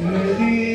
Medina.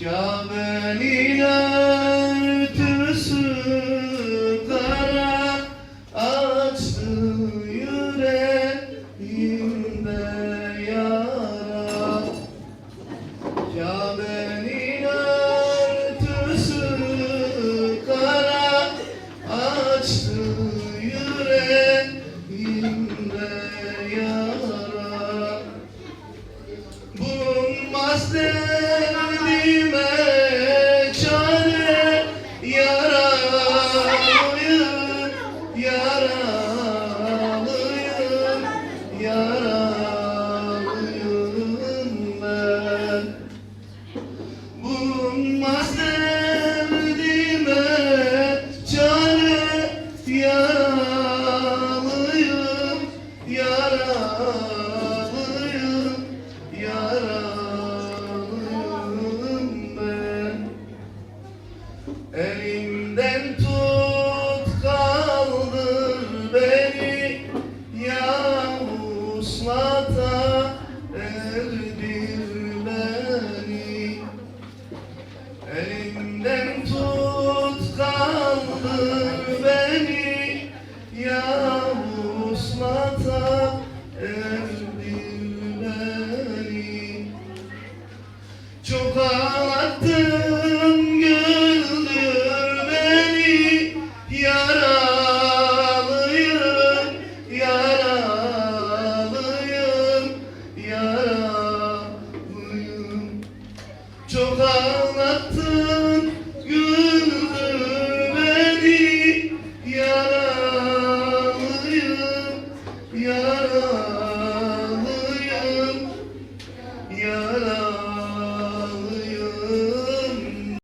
Kabe'nin örtüsü kara açtı yüreğimde yara. Kabe'nin örtüsü kara açtı yüreğimde yara. Bulunmaz der ağlıyorum ben. Bulmaz Krishna çok ağlattın